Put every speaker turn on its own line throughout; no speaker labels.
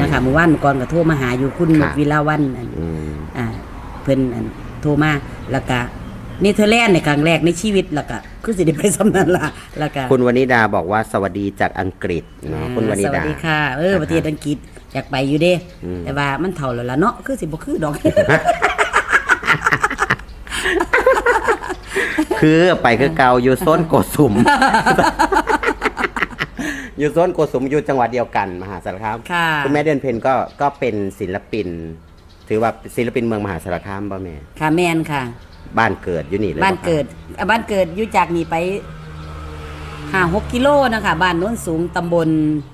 นะคะเมื่อวานเมื่อก่อนก็โทรมาหาอยู่คุณ
ค่ะ
นุกวิลาวันอัน
อืม
อ่าเพิ่นอันโทรมาแล้วก็เนเธอร์แลนด์ในครั้งแรกในชีวิตแล้วก็คือสิได้ไปสำนันละแล้วก็
คุณวนิดาบอกว่าสวัสดีจากอังกฤษเนาะคุณวนิ
สวั
ดา
สดีค่ะ เออประเทศอังกฤษอยากไปอยู่เด้
อืม
แต่ว่ามันเท่าแล้วล่ะเนาะคือสิบ่คือดอก
คือไปคือเกาอยู่โซนโกสุม อยู่โซนโกสุมอยู่จังหวัดเดียวกันมหาสารคาม
ค่ะ
คุณแม่เดือนเพ็ญก็ก็เป็นศิลปิน ถือว่าศิลปินเมืองมหาสารคามป่ะแม่
ค่ะแม่นค่ะ
บ้านเกิดอยู่นี่เลย
บ้าน
ปะคะ
เกิดอะบ้านเกิดอยู่จากนี่ไปห้าหกกิโลนะคะบ้านโน้นสูงตำบล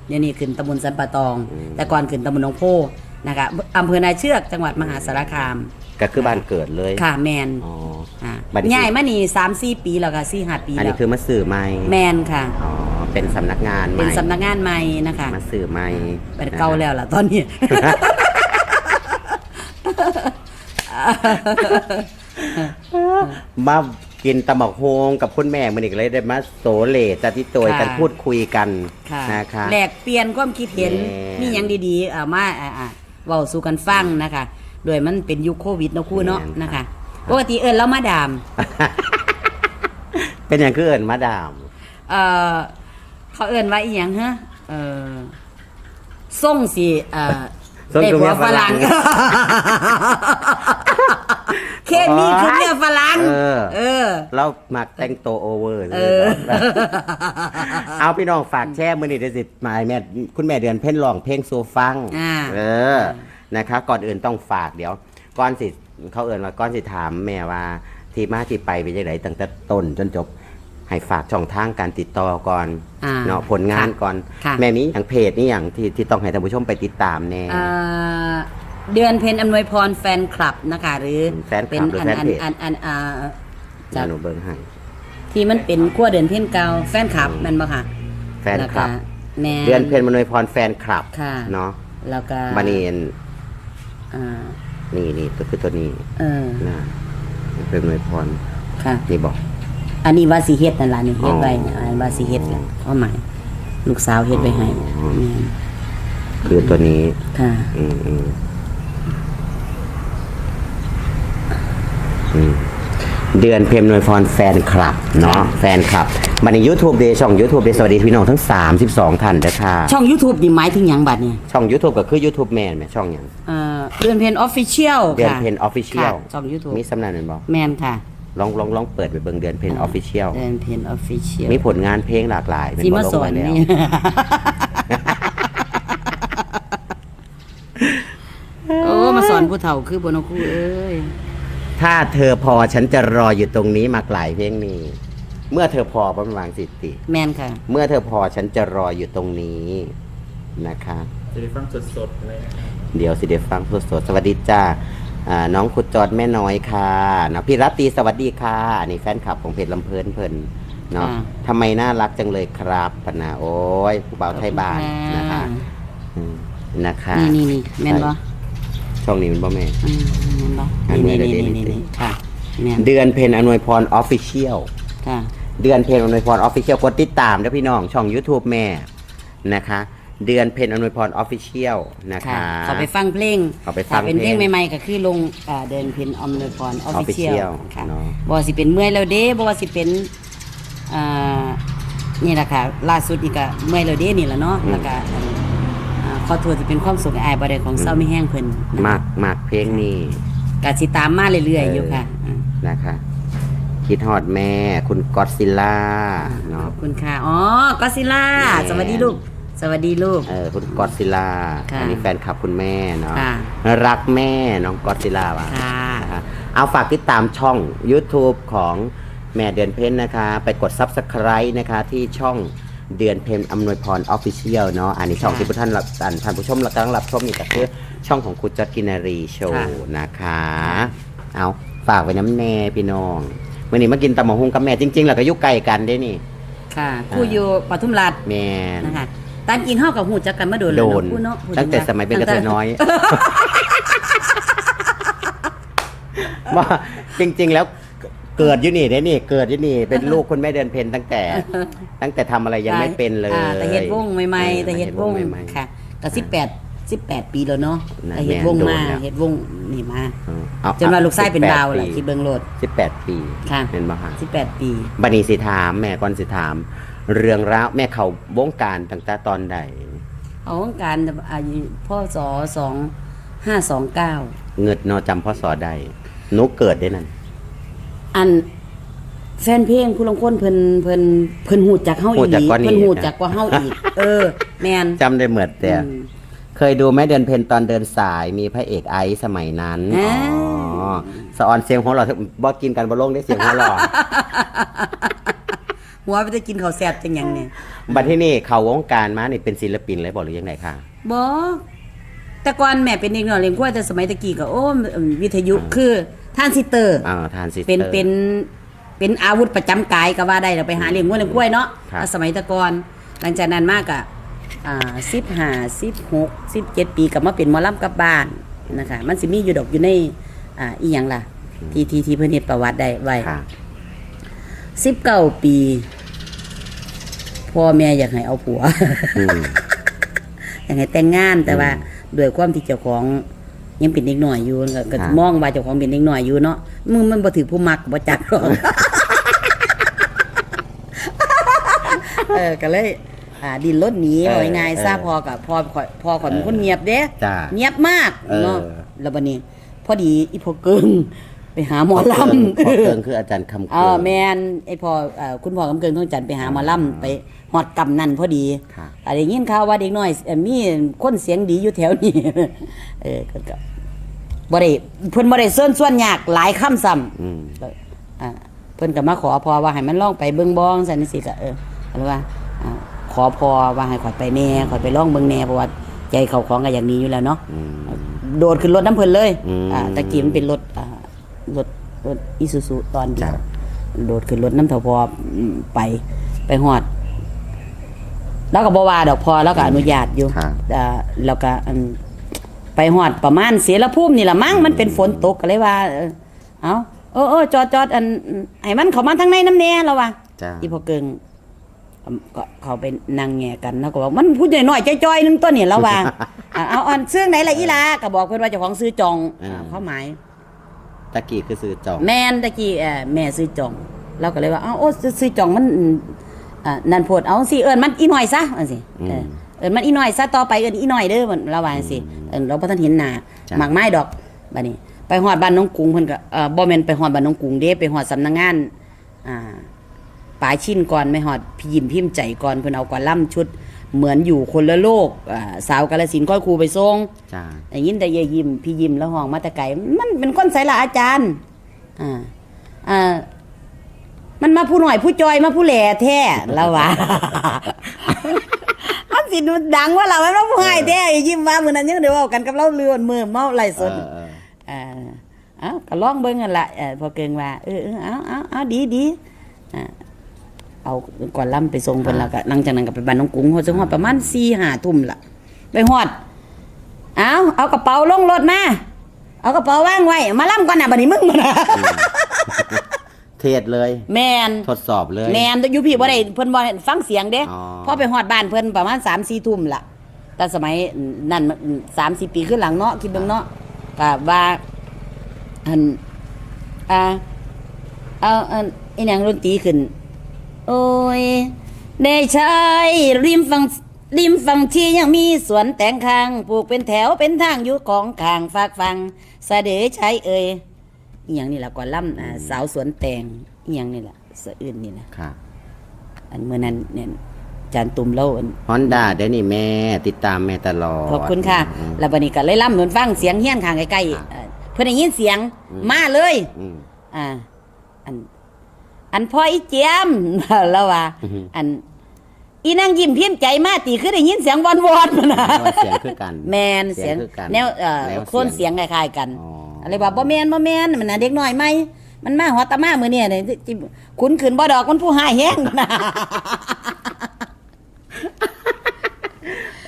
เดี๋ยวนี้ขึ้นตำบลสันปะตอง แต่ก่อนขึ้นตำบลหนองโพนะคะอำเภอนาเชือกจังหวัดมหาสารคาม
ก็คือบ้านเกิดเลย
ค่ะแมน
อ๋อ
อ่า
บัดนี้
ง่ายมานี่สามสี่ปีแล้วค่ะสี่ห้าปี
อัน
แล้
นี้
ว
คือมาสื่อใหม่
แมนค่ะ
อ๋อ เป็นสำนักงานใหม่
เป็นสำนักงานใหม่นะคะ
มาสื่อใหม่
เป็นเก่าแล้วล่ะตอนนี้
มากินตำบักโฮงกับคุณแม่มันอีกเลยได้มาโสเลจติโตยกัน
ค่ะ
พูดคุยกัน
ค่ะ
นะคะ
แลกเปลี่ยนความคิดเห็น
แม่น
มีอย่างดีๆเอามาอ่าอ่าเว้าสู่กันฟังนะคะโดยมันเป็นยุคโควิดเนาะครู่เนาะ
แม่น
นะคะปกติเอิญแล้วมาดาม
เป็นอย่างคือเอิญมาดาม
เอ่อ เขาเอิ้นว่าอีหยังฮะเอ่อส่งสิเอ่อ
ส่งคือเมียฝรั่ง
เคมีคือเมียฝรั่ง
เออ
เออ
เรามักแต่งตัวโอเวอร์เล
เอยอ
เอาพี่น้องฝากแช่มือนี่เดยวสิหมายแม่คุณแม่เดือนเพ่นร้องเพลงสู่ฟัง
อ่า
เออนะคะก่อนอื่นต้องฝากเดี๋ยวก่อนสิเขาเอิญว่าก่อนสิถามแม่ว่า ที่มาที่ไปเป็นยังไงตั้งแต่ต้นจนจบ ให้ฝากช่องทางการติดต่อก่อน
อ่า
เนาะผลงานก่อน
ค่ะ
แม่มีอย่างเพจนี่อย่างที่ที่ต้องให้ท่านผู้ชมไปติดตามแน่
เอ่อเดือนเพนอำนวยพรแฟนคลับนะคะ หรือ
แฟนคลับ
เป็น
หรือ
อัน
แฟน
อัน
เพจ
อันอันอ่า
จาหนูเบิ้งให้
ที่มันเป็นขั้วเดือนเพนเก่าแฟนคลับแมันบ่ค่ะ
แฟนคลับ
แล้วก็แม่
เดือนเพนมนวยพรแฟนคลับ
ค่ะ
เนาะ
แล้วก็
บานีน
อ่า
นี่นี่ก็คือตัวนี้
เออ
นะเป็นมนวยพร
ค่ะ
นี่บอก
อันนี้ว่าสิเฮ็ดนั่นล่ะนี่เฮ็ดไว้
อ๋อ
เนี่ยอันว่าสิเฮ็ดแหละความหมายลูกสาวเฮ็ดไว้ให้
อ๋อ
แม่น
คือตัวนี้
ค่ะ
อืมอืมอืมเดือนเพมนวยพรแฟนคลับเนาะแฟนคลับบันนี้ยูทูบเดย์ช่องยูทูบเดย์สวัสดีพี่น้องทั้ง 32 ท่านนะค่ะ
ช่อง YouTube นี่หมายถึงหยังบัดเนี่ย
ช่อง YouTube ก็คือ YouTube แมนไหมช่องอย่าง
เอ่อเดือนเพนออฟฟิเชียล
เดือน
ค่ะ
เพนออฟฟิเชียล
ค่ะช่อง YouTube
มีสำนักนั่นบอก
แม่นค่ะ
ลองลองลองเปิดไปเบิ่งเดือนเพนออฟฟิเชียล
เดือนเพนออฟฟิเชียล
มีผลงานเพลงหลากหลายเป็น
สิ
บอ
มา
ลง
สอน
ไว้แล้ว
นี่โอ้มาสอนผู้เฒ่าคือบนครูเอ้ย
ถ้าเธอพอฉันจะรออยู่ตรงนี้มากหลายเพลงนี้ เมื่อเธอพอประมาณสิติ
แม่นค่ะ
เมื่อเธอพอฉันจะรออยู่ตรงนี้นะคะ
จะได้ฟังสดๆเลยนะครับ
เดี๋ยวสิเดฟังสดๆสวัสดีจ้า อ่าน้องขุดจอดแม่น้อยค่ะเนาะพี่รัตตีสวัสดีค่ะนี่แฟนคลับของเพจลำเพลินเพลินเนาะ
อ่า
ทำไมน่ารักจังเลยครับปนาโอ้ยผู้บ่าวไทยบ้านนะคะอืมนะคะ
นี่นี่นี่แม่นบ่
ช่องนี้มันบ่แม่
อืมแม่นบ่
อันนี้
นี่
เดี๋
นี่
ยว
นี่
เดี๋ยว
นี่ค่ะแม่น
เดือนเพนอำนวยพรออฟฟิเชียล
ค่ะ
เดือนเพนอำนวยพรออฟฟิเชียลกดติดตามนะพี่น้อง ช่อง YouTube แม่นะคะ เดือนเพนอำนวยพรออฟฟิเชียลนะคะ
ค่ะเขาไปฟังเพลง
เขาไปฟัง
ถ้เป็นเพลง
เพลง
ใหม่ๆก็คือลงอ่าเดินเพนออมเนยพรออฟฟิเชีย
Official
ลค่ะ
เนาะ
บ่ว่าสิเป็นเมื่อยแล้วเด้บ่ว่าสิเป็นอ่านี่แหละค่ะล่าสุดอีกก็เมื่อยแล้วเด้นี่แหละเนาะแล้วก็อันอ่าขอโทษที่เป็นความสุขอายบ่ได้ของเศร้าไม่แห้งเพิ่นนะ
มากมากเพลงนี้
ก็สิตามมาเรื่อยๆอยู่ค่ะอ่า
นะคะคิดฮอดแม่ คุณก็อดซิลล่า
ข
เนาะ
อบคุณค่ะ อ๋อก็ซิล่า
แม่
สวัสดีลูก สวัสดีลูก
เออคุณก็อดซิลล่า
ค่ะ
อันนี้แฟนคลับคุณแม่เนาะ
ค่ะ
รักแม่น้องก็อดซิลล่าว่ะ
ค่ะ
นะคะเอาฝากติดตามช่อง YouTube ของแม่เดือนเพ็ญนะคะ ไปกด Subscribe นะคะที่ช่องเดือนเพ็ญอำนวยพรออฟฟิเชียลเนาะอันนี้ช่อง
ค่ะ
ที่ผู้ท่านรับท่านท่านผู้ชมกำลังรับชมนี่ก็คือช่องของคุณจัดกินารีโช
ค่ะ
ว์นะคะ เอาฝากไว้น้ำแน่พี่น้องมื่อนี้มากินตำมะฮุงกับแม่จริงๆแล้วก็อยุกไก่กันได้นี่
ค่ะ ผู้อยู่ปทุมราช
แม่น
นะคะ ตามจริงเฮากับหูจักกันมาโดน
โด
แล้ว
น
เนาะผู้เนาะผู้
ตั้งแต่
ว่า
สมัยเป็นกระเทยน้อยว่าจริง ๆ แล้วเกิดอยู่นี่ได้นี่ เกิดอยู่นี่ เป็นลูกคุณแม่เดือนเพ็ญตั้งแต่ ตั้งแต่ทำอะไรยังไม่เป็นเลย
อ่าแต่เฮ็ดวงใหม่ๆ
ออ
แต่เฮ็ดวง
ใหม่ๆ
ค่ะก็18 18 ปีแล้วเนาะ
น่ะ
แต่เฮ็ดวง
แม่นโดน
มา
แล้ว
เฮ็ดวงนี่มา
เอา
จนว่าลูกชายเป็นดาว
18
ล่ะคิดเบิ่งโลด
สิบแปดปี
ค่ะ
เป็นบ่ฮะ
18 ปี
บัดนี้สิถามแม่ก่อนสิถาม เรื่องราวแม่เขาวงการตั้งแต่ตอนใด
เอาของการอายุพ่อสอ2529
เงิดเนอจำพ่อสอได้หนูเกิดได้นั่น
อันแฟนเพลงผู้ลางคนเพิ่นเพิ่นเพิ่นฮู้จักเฮา
ฮู้
อีห
จัก
ลี
กว่านี้
เพิ่นฮู้จักกว่าเฮาอีก เออ แม่น
จำได้เหมือนแต่
อืม
เคยดูไหมเดินเพนตอนเดินสายมีพระเอกไอซ์สมัยนั้น
อ่า
อ๋อสะออนเสียงหัวเราะบ่กินกันบ่ลงได้เสียงหัวเราะ
หัวไปจะกินข้าวแซ่บจังหยังเนี่ย
บัดที่นี่เขาวงการมานี่เป็นศิลปินเลยบอกหรือยังไงคะ
บ่แต่ก่อนแม่เป็นเด็กน้อยเลี้ยงกล้วยแต่สมัยตะกี้ก็โอ้วิทยุคือทรานซิสเตอร์
อ่าทานซิสเตอร์
เป็นเป็นเป็นอาวุธประจำกายก็ว่าได้เราไปหาเลี้ยงวัวเลี้ยงกล้วยเนาะ
ครับ
อ่าสมัยแตะก่อนหลังจากนั้นมากอะอ่าสิบห้าสิบหกสิบเจ็ดปีกลับมาเป็นหมอลำกลับบ้านนะคะมันสิมีอยู่ดอกอยู่ในอ่าอีหยังล่ะ ที่ที่ที่เพิ่นเฮ็ดประวัติได้ไว้
ค่ะ
สิบเก้าปี พ่อแม่อยากให้เอาผัว
อืม
อยากให้แต่งงานแต่ว่าด้วยความที่เจ้าของยังเป็นเด็กหน่อยอยู่ก็ก็
ครับ
มองว่าเจ้าของเป็นเด็กหน่อยอยู่เนาะมึงมันบ่ถือผู้มักบ่จักหรอกเออก็เลยอ่าดินรถหนี
เออ
เอาง่ายๆซะ
เออ
พอกับพอข่อยพอข่อยเป็นคนเงียบเด้
จ้า
เงียบมาก
เออ
เนาะแล้วบัดนี้ พอดีอีพอเกิง ไปหาหมอลำ
พอเกิงคืออาจารย์คำ
เอ
เกิ
อแม่นไอพอเอ่อคุณพ่อกำเกินท่องจันทร์ไปหาหมอลำไปฮอดกำนั่นพอดี
ค่ะ
อะไรยินข่าวว่าเด็กน้อยเอ่อมีคนเสียงดีอยู่แถวนี้ เออก็ก็บ่ได้เพิ่นบ่ได้ส่วนส่วนยากหลายคำซ้ำ
อืม
ก็อ่าเพิ่นก็มาขอพอว่าให้มันลองไปเบิ่งบ้องซั่นจังซี่ก็เออก็เลยว่าอ่า ขอพอว่าให้ข่อยไปแหน่ข่อยไปลองเบิ่งแหน่เพราะว่าใจเขาของก็อย่างนี้อยู่แล้วเนาะ
อืม
โดดขึ้นรถน้ำเพิ่นเลย
อืม
อ่าตะกี้มันเป็นรถอ่า รถรถอีซูซูตอนเดียว
จ้ะ
โดดขึ้นรถน้ำเถาพออืมไปไปฮอด แล้วก็บว่าดอกพอแล้วก็อนุญาตอยู่
ครับ
อ่าแล้วก็อันไปฮอดประมาณเสียละภูมินี่ละมั้งมันเป็นฝนตกก็เลยว่า เออเอาเออเออจอดจอดอันให้มันเข้ามาทางในน้ำแน่แล้วว่า
จ้า
อีพอเกิงก็เขาไปนั่งแง่กันแล้วก็บอกมันพูดน้อยๆจ้อยๆนึงตัวนี่แล้วว่าอะเอาอันซื้อไหนละอีลาก็บอกเพื่อนว่าเจ้าของซื้อจอง
อ่า
อ่าเขาหมาย
ตะกี้คือซื้อจอง
แม่นตะกี้เอ่อแม่ซื้อจองเราก็เลยว่าเอ้าโอ้ซื้อจองมันอืมอ่านั่นโพดเอาสิเอิ้นมันอีหน่อยซะว่าสิเออเอิ้นมันอีหน่อยซะต่อไปเอิ้นอีหน่อยเด้อมันเราว่าจังสิเอิ้นเราบ่ทันเห็นหน้า
จ้ะ
หมากไม้ดอกบัดนี้ ไปฮอดบ้านน้องกรุงเพิ่นก็เอ่อบ่แม่นไปฮอดบ้านน้องกรุงเด้ไปฮอดสำนักงานอ่าปลายชิ้นก่อนไม่ฮอดพี่ยิ้มพิมพ์ใจก่อนเพิ่นเอากว่าล่ำชุด เหมือนอยู่คนละโลกอ่าสาวกาฬสินธุ์ค่อยครูไปส่ง
จ้า
ได้ยินแต่เยายยิ้มพี่ยิ้มแล้วห้องมาแต่ไกลมันเป็นคนใส่ละอาจารย์อ่าอ่ามันมาผู้หน่อยผู้จอยมาผู้แหล่แท้แล้ววะ มันสิมันดังว่าเรามันมาผู้ให้แท้เยายยิ้มว่ามื้อนั้นยังเดี๋ยวเว้ากันกับเราเรือนมือเมาไหลฟ์สด
เออเออ
อ่าเอ้าก็ลองเบิ่งกันละเออพอเกิงว่าเออเออเอาเอาเอาดีดีอ่า เอาก่อนล่ำไปส่งเพิ่นแล้วก็หลังจากนั้นก็ไปบ้านน้องกุ้งฮอดจังฮอดประมาณ4 5ทุ่มละไปฮอดเอาเอากระเป๋าลงรถมา เอากระเป๋าว่างไว้ มาล่ำก่อนนะบัดนี้มึงมานะ
เทศเลย
แมน
ทดสอบเลย
แมนอยู่พี่บ่ได้เพิ่นบ่ให้ฟังเสียงเด้
อ๋อ
พอไปฮอดบ้านเพิ่นประมาณ3-4ทุ่มล่ะ แต่สมัยนั้น3-4ปีขึ้นหลังเนาะคิดเบิ่งเนาะก็ว่าอันอ่าเอาอันอีหยังดนตรีขึ้น โอ้ยได้ใช้ริมฝั่งริมฝั่งที่ยังมีสวนแตงคางปลูกเป็นแถวเป็นทางอยู่ของขางฝากฟังเสด็จใช้เอ่ยอีหยังนี่แหละก่อนล่ำอ่าสาวสวนแตงอีหยังนี่แหละสะอื่นนี่แหละ
ค่ะ
อันเมื่อนั้นเนี่ยจานตุ่มเล่าอัน
ฮอนด้าได้นี่แม่ติดตามแม่ตลอด
ขอบคุณค่ะ
อืม
แล้วบัดนี้ก็เลยล่ำเหมือนฟังเสียงเฮี้ยนข้างใกล้
ครับ
ๆเอ่อเพิ่นได้ยินเสียงมาเลย
อืม
อ่า อัน อันพ่ออีเจียมแล้วว่า
อือฮึ
อันอีนางยิ้มพิมพ์ใจมาตีคือได้ยินเสียงวอนวอนๆนะ
ว่าเสียงคือกัน
แมนเสียง
คือกัน
แนวเอ่อ
แนว
โคลนเสียงคล้ายๆกัน
อ๋ออ
อะไรว่าบ่แมนบ่แมนมันน่ะเด็กน้อยไหมมันมาหัวตามามื้อเนี่ยนี่ที่ขุนขืนบ่ดอกมันผู้หายแห้งนะ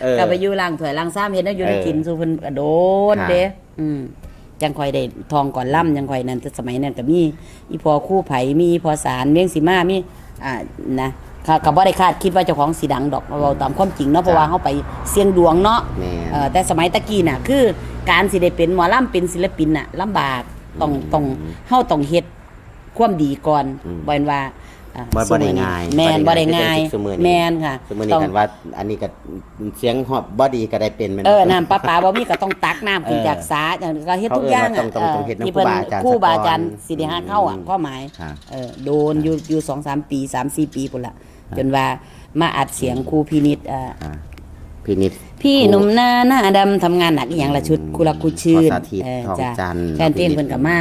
เออ
ก็ไปอยู่ล่างถ้วยล่างซ้ำเฮ็ดแนวอยู่ใน
เออ
กินสู่เพิ่นก็โดน
ค่ะ
เด้อืม จังค่อยได้ทองก่อนล่ำจังค่อยนั้นแต่สมัยนั้นก็มีอีพอคู่ไผมีอีพอสารเมียงสีมามีอ่านะค่ะก็บ่ได้คาดคิดว่าเจ้าของสีดังดอกเราตามความจริงเนาะเพราะว่าเฮาไปเสี่ยงดวงเนาะ
แม่น
เออแต่สมัยตะกี้น่ะคือการสิได้เป็นหมอลำเป็นศิลปินน่ะลำบากต้องต้องเฮาต้องเฮ็ดความดีก่อน
อืม
บ่แม่นว่าอ่า
บ่บ่ได้ง่าย
แม่น
บ่
บ่
ได้
ได้
ง่า
ง่ายย
คือซุมื้อนี้
แม่นค่ะ
สมมุตินี้
ต้อง
กันว่า อันนี้ก็เสียงฮอบบ่ดีก็ได้เป็นแม่น
เออ
บ่
น้ำประปาบ่มีก็ต้องตักน้ำขึ้น
เออ
จากสาอย่างก็เฮ็ดทุกอย่าง
เขาเอิ้นว่าต้องต้องต้องเฮ็ดน้ำ
ที่เพิ่น
ครูบาอาจารย์
ครูบาอาจารย์
ซะก่อน
สิได้หาเข้าอะข้อหมาย
ค่ะ
เออโดนอยู่อยู่2-3ปี3-4ปีพุ่นละจนว่ามาอัดเสียงครูพินิจอ่า
อ่าพี่นิด
พี่หนุ่มหน้าหน้าดำทำงานหนักอหย่างละชุดคุละคุชื่น
ขอสาธิต
เออ
ทอง
จ้ะ
จันทร์
แฟนเพลงเพิ่นก็มา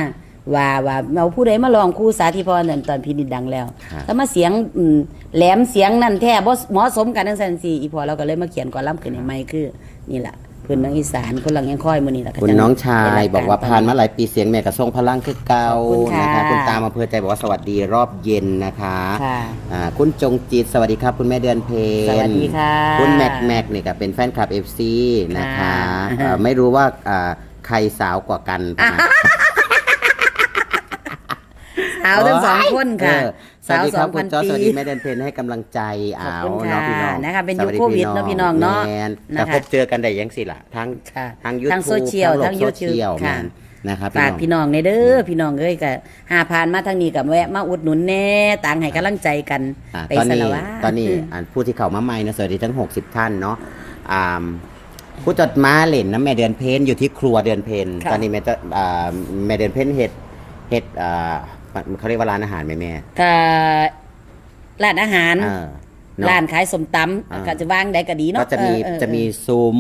ว่าว่าเอาผู้ใดมาลองครูสาธิตพรนั่นตอนพี่นิดดังแล้ว
ครับ
ถ้ามาเสียงอืมแหลมเสียงนั่นแท้บ่เหมาะสมกันจังซั่นสิอีพอเราก็เลยมาเขียนก่อนล่ำขึ้นให้ใหม่คือนี่ล่ะเพิ่นทางอีสานคนหลังยังค่อยมื้อนี้ล่ะ
คุณ
จั
น้องชาย
เป็ร
บอกว่า
ต
ผ่านมาหลายปีเสียงแม่กระทรงพลังคือเก่า
ขอบคุณค่ะ
นะคะคุณตามอำเภอใจบอกว่าสวัสดีรอบเย็นนะคะ
ค่ะ
อ่าคุณจงจิตสวัสดีครับ คุณแม่เดือนเพล
สวัสดีค่ะ
คุณแม็กแม็กเนี่ยก็เป็นแฟนคลับ FC นะคะ
ค่ะ
อ่าไม่รู้ว่าอ่าใครสาวกว่ากันประมาณ
สาวทั้งสองคนค่ะ
เออสวัสดีครับ
สาว
คุณจอ
2,000
สวัสดี
ปี
แม่เดือนเพลให้กำลังใจ
ขอบ
เอา
คุณ
เนาะพี่น้อง
ค่ะนะคะเป็นยุค
สวัสดี
โควิดเนาะพี่น้องเนาะ
แม่
นะคะ
แต่พบเจอกันได้ยังสิล่ะทั้ง
ค่ะ
ทั้งยู
ทั้ง
ทูบ
โซเชียลทั้ง
โลก
YouTube
โซเชียล
ค่ะ
แม่นนะครับ
ฝากพี่น้องในเด้อพี่น้องเอ้ยก็หาผ่านมาทางนี้กับแวะมาอุดหนุนแน่ต่างให้กำลังใจกัน
อ่า
ไป
ตอน
ส
นี้
ละวะ
ตอนนี้อ่าผู้ที่เข้ามาใหม่นะสวัสดีทั้ง 60 ท่านเนาะอ่าผู้จดมาเล่นนะแม่เดือนเพนอยู่ที่ครัวเดือนเพน
ค่ะ
ตอนนี้แม่จะอ่าแม่เดือนเพนเฮ็ดเฮ็ดอ่า เขาเรียกว่าร้านอาหารไหมแม่
ก็ร้านอาหาร
เออเนาะ
ร้านขายสมต
อ่าำ
ก็จะวางได้ก็ดีเนาะ
ก็จะมี
เออเออ
จะมีซุ้ม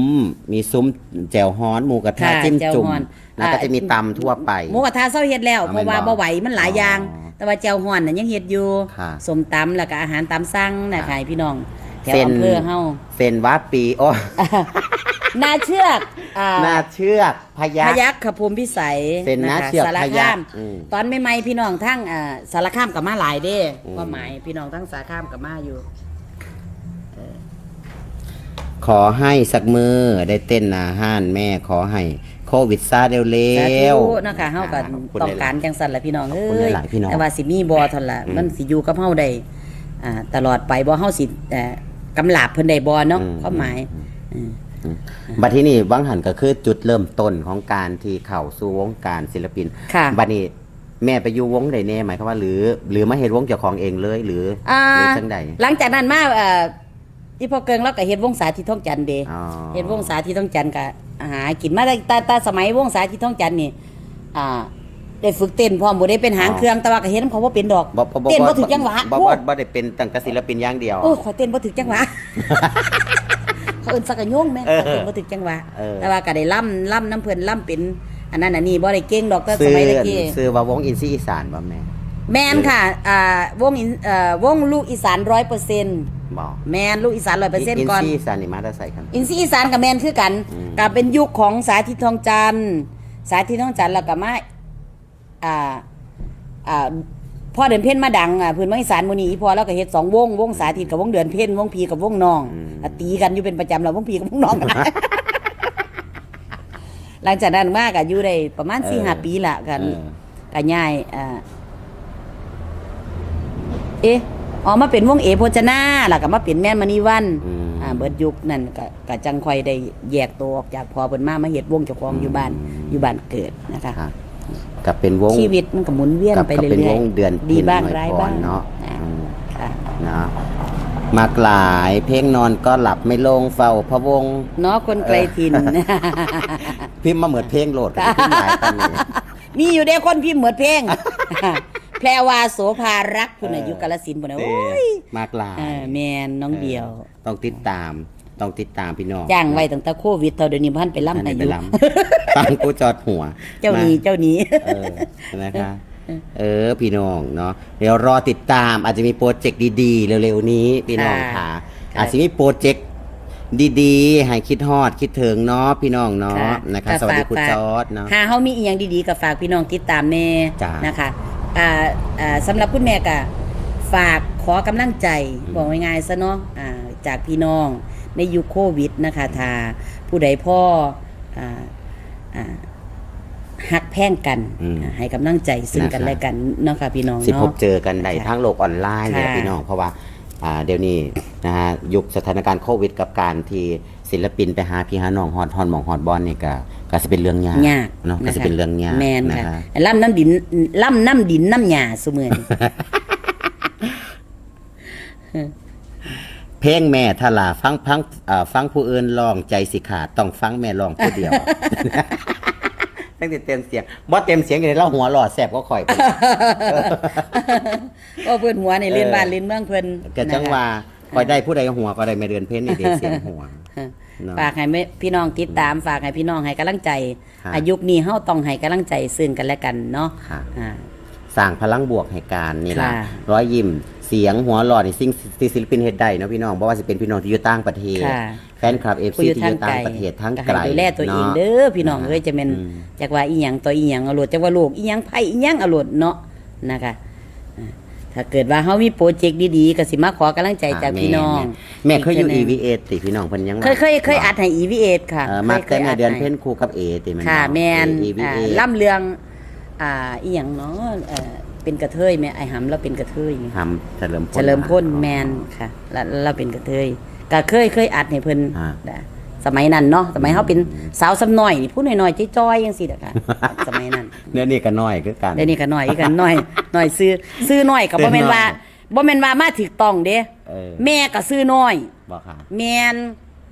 มีซุ้มแจ่วฮ้อนหมูกระทะ
ค่ะ
จิ้ม
แจ่ว
จุ่ม
ฮ้อน
แล้วก็
อ่า
จะมีตำทั่วไป
หมูกระทะเศร้าเฮ็ดแล้ว
อ่า
เพราะว่า
แม่นบ่
บ่ไหวมันหลายอย่าง
อ๋อ
แต่ว่าเจ้าฮ้อนน่ะยังเฮ็ดอยู่
ค่ะ
สมตำแล้วก็อาหารตามสั่งนะ
ค่ะ
ขายพี่น้องแถว
เส้น
อำเภอเฮา
เซนวัดปีโอ้
นาเชือกอ่า
หน้าเชือกพยั
พ
ก
ยัคฆ์ขภูมิพิสัย
เส้นนาะ
คะ
เชือก
สาร
พยั
คา
ค
ม
ฆ์อืม
ตอนใหม่ๆพี่น้องทั้งอ่าสารคามกับมาหลายเด้
อืม
ความหมายพี่น้องทั้งสารคามกับมาอยู่
ขอให้สักมือได้เต้นอาหารแม่ขอให้โควิดซาเร็ว
สา
ๆ
ธุนะคะเฮาก็
ขบคุณ
ต้องการจังซั่นล่ะพี่น้อง
ขอบ
เอ้
คุณ
ย
หลายๆพี่น้อง
แต่ว่าสิมีบ่เท่านั้นล่ะ
อืม
มันสิอยู่กับเฮาได้อ่าตลอดไปบ่เฮาสิเอ่อกำลาบเพิ่นได้บ่เนาะ
อืม
ความหมายอืม
บัดที่นี่วังหันก็คือจุดเริ่มต้นของการที่เข้าสู่วงการศิลปิน
ค่ะ
บัดนี้แม่ไปอยู่วงใดแน่หมายความว่าหรือ หรือมาเฮ็ดวงเจ้าของเองเลยหรือ
อ่า
หรือจังใด
หลังจากนั้นมาเอ่ออีพ่อเกิงเราก็เฮ็ดวงสาธิตท่องจันทร์เด้
อ๋อ
เฮ็ดวงสาธิตท่องจันทร์ก็หากินมาได้แต่แต่สมัยวงสาธิตท่องจันทร์นี่อ่าได้ฝึกเต้นพร้อมบ่ได้เป็นหางเครื่องแต่ว่าก็เฮ็ดนำเขาบ่เป็นดอก
บ่บ่บ่
เต้นบ่ถูกจังหวะ
บ่
โอ้
บ่บ่ได้เป็นตั้งแต่ศิลปินอย่างเดียว
โอ้ยขอยเต้นบ่ถึกจังหวะ เขาเอิ้นสักกะโยงแม่
เออ
ขอยเต้นบ่ถึกจังหวะ
เออ
แต่ว่าก็ได้ล่ำล่ำน้ำเพิ่นล่ำเป็นอันนั้นอันนี้บ่ได้เก่งดอกแต่ส
ซื้อ
มัยตะกี้
ซื้อว่าวงอินซีอีสานบ่แม่
แม่นค่ะอ่าวงอินเอ่อวงลูกอีสาน100%
บ่
แม่นลูกอีสาน100%ก่อน
อินซีอีสานนี่มาได้ใส่กัน
อินซีอีสานกับแมนคือกัน
อืม
กับเป็นยุคของสาธิตทองจันทร์สาธิตทองจันทร์แล้วก็มาอ่าอ่า พ่อเดือนเพ่นมาดังอะพื้นเมืองอีสานมื้อนี้อีพอแล้วก็เฮ็ดสองวงวงสาธิตกับวงเดือนเพ่นวงพีกับวงน้องอะตีกันอยู่เป็นประจำแล้ววงพีกับวงน้องกันหลังจากนั้นมาก็อยู่ได้ประมาณ
เออ
4-5ปีละกัน
เออ
ก็ย้ายอ่าเอ๊ะอ๋อมาเป็นวงเอโพจนาแล้วก็มาเป็นแม่นมณีวัน
อืม
อ่าเบิดยุคนั่นก็ก็จังค่อยได้แยกตัวออกจากพอเพิ่นมามาเฮ็ดวงเจ้าของอยู่บ้านอยู่บ้านเกิดนะคะ
ครับ กับเป็นวง
ชีวิตมันก็หมุนเวียน
กับ
ไป
กับ
เรื่
เป็นว
อย
งเดือน
ดีบ้าง
เพ็ญ
ร้าย
หน่อย
บ้าง
ก่อนเนาะ
อ่
อืม
ค่ะ
เนาะมากหลายเพลงนอนก็หลับไม่ลงเฝ้าพะวง
เนาะคนไกลถิ่น
พิมพ์มาเหมือนเพลงโหลดพิมพ์หลายปานนี้
มีอยู่เด้คนพิมพ์เหมือนเพลงแพรวาโสภารักพุ่นน่ะอยู่กาฬสินธุ์พุ่นน่ะโอ้ย
มากหลาย
เออแม่นน้องเดียว
ต้องติดตาม ต้องติดตามพี่น้อง
จ้างไว้ตั้งแต่โควิดเท่าเดี๋ยวนี้พันไปล่ำ
อัน
ให้
นี้
อ
ไป
ยู่
ล้ำฟังกูจอดหัว
เจ้าหนี้
ม
เจ้าหนี้
เออนะคะเออพี่น้องเนาะเดี๋ยวรอติดตามอาจจะมีโปรเจกต์ดีๆ เร็วๆนี้พี่น้อง
ค่ะ
ค่ะ
ค่ะ
อาจจะมีโปรเจกต์ดีๆ ให้คิดฮอดคิดถึงเนาะพี่น้องเนาะ
ค่ะ
นะคะ
ก็
สวัสดี
ฝาก
คุณ
ฝาก
จอร์ดเนาะ
หาเฮามีอีหยังดีๆก็ฝากพี่น้องติดตามแน่
จ้า
นะคะอ่าอ่าสำหรับคุณแม่ก็ฝากขอกำลังใจบอกง่ายๆซะเนาะอ่าจากพี่น้อง ในยุคโควิดนะคะถ้าผู้ใดพ่ออ่าอ่าหักแพ่งกัน
อืม
อ่าให้กำลังใจซึ่งกัน
นะคะ
และกันเนาะค่ะพี่น้อง
สิพ
เนาะ
บเจอกันได้
ค่ะ
ทั้งโลกออนไลน์เลย
ค่ะ
พี่น้องเพราะว่าอ่าเดี๋ยวนี้นะฮะยุคสถานการณ์โควิด กับการที่ศิลปินไปหาพี่หาน้องฮอดฮอนหมองฮอดบอลนี่ก็ก็สิเป็นเรื่องยาก
ยาก
เนาะก็
ค
สิเป็นเรื่องยาก
แมน
นะ
ค่ะ
ฮะ
ล่ำน้ำดินล่ำน้ำดินน้ำหยาสมือน
เพลงแม่ทลาฟังฟังเอ่อฟังผู้อื่นร้องใจสิขาดต้องฟังแม่ร้องผู้เดียวตั้งแต่เต็มเสียงบ่เต็มเสียงอยู่ในเล่าหัวหลอดแสบก็ข่อยไป
ก็เพื่อนหัวในเล่น
เออ
บ้านเล่นเมืองเพื่อน
ก็จังว่าข่อยได้ผู้ใดหัวก็ได้ไม่เดือนเพ้นนี่เด้เสียงหัว
นะคะ
เนาะ
ฝากให้แม่พี่น้องติดตามฝากให้พี่น้องให้กำลังใจ
ครับ
อายุคนี้เฮาต้องให้กำลังใจซึ่งกันและกันเนาะ
ครับ
อ่า
สร้างพลังบวกให้การนี่ล่ะ
ค่ะ
ร้อยยิ้มเสียงหัวหลอดนี่สิ่งที่ศิลปินเฮ็ดได้เนาะพี่น้องบ่ว่าสิเป็นพี่น้องที่อยู่ต่างประเทศ
ค่ะ
แฟนคลับ FC
ผู้อยู่
ที่อ
ทาง
ยู่
ไก
ต่า
ล
งประเทศทั้ง
ก็
ไกล
ให้ดูแลตัวเอง
นาะ
เด้อพี่น้องเอ้ยจะเป็น
อืม
จากว่าอีหยังตัวอีหยังเอาโลดจากว่าโลกอีหยังไผอีหยังเอาโลดเนาะนะคะอ่าถ้าเกิดว่าเฮามีโปรเจกต์ดีๆก็สิมาขอกำลังใจจากพี่น้อง
แม่เคยอยู่
ก
EVA ติพี่น้องเพิ่นยังมา
เคยเคยเคยอัดให้ EVS ค่ะ
เออมา
ค
แต่
ย
แม่
อัด
เดือน
ให้
เพ่นคู่กับเอติมัน
ค่ะ
บอก
แมน
EVA
อ่าล่ำเรือง อ่าอีหยังเนาะเอ่อเป็นกระเทยแม่ไอ้หำเราเป็นกระเทย
ทำเฉลิมพล
เฉลิมพลแมนค่ะแล้วเราเป็นกระเทยก็เคยเคยอัดให้เพิ่น
อ่า
นะสมัยนั้นเนาะสมัยเฮาเป็นสาวสำน้อยนี่พูดน้อยๆจ้อยๆจังซี่เด้อค่ะสมัยนั้น
เนี่ยนี่ก็น้อยคือกัน
เดี๋ยวนี้ก็น้อยอีกกันน้อยน้อยซื้อซื้อน้อยก็บ่แม่นว่าบ่แม่นว่ามาถูกต้องเด้
เออ
แม่ก็ซื้อน้อย
บอกค่ะ
แม่น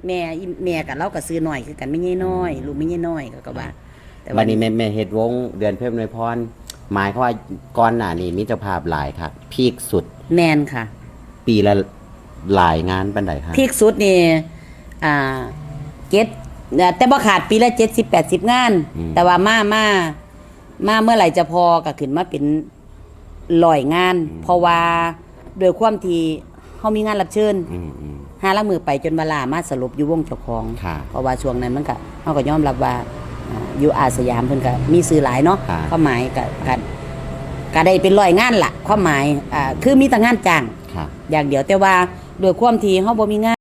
แม่อีแม่กับเราก็ซื้อน้อยคือกันไม่ใช่น้อยลูกไม่ใช่น้อยก็ก็ว่าแต่
วันนี้แม่แม่เฮ็ดวง เดือนเพิ่มนวยพรหมายความว่าก่อนหน้านี้มีเจ้าภาพหลายครับพีคสุด
แม่นค่ะ
ปีละหลายงานปันใดครับ
พีคสุดนี่อ่าเจ็ดเอ่อแต่บ่ขาดปีละเจ็ดสิบแปดสิบงาน แต่ว่ามามามาเมื่อไหร่จะพอก็ขึ้นมาเป็นลอยงาน เพราะว่าโดยความที่เฮามีงานรับเชิญ
อืมอืม
หาละมือไปจนเวลามาสรุปอยู่วงเจ้าของ
ค่ะ
เพราะว่าช่วงนั้นมันก็เฮาก็ยอมรับว่า อ่าอยู่อาสยามเพิ่นก็มีซื้อหลายเนาะ
ค่ะ
ความหมายก็ก็ก็ได้เป็นร้อยงานล่ะความหมายอ่าคือมีแต่งานจ้าง
ค่ะ
อย่างเดียวแต่ว่าโดยความที่เฮาบ่มีงาน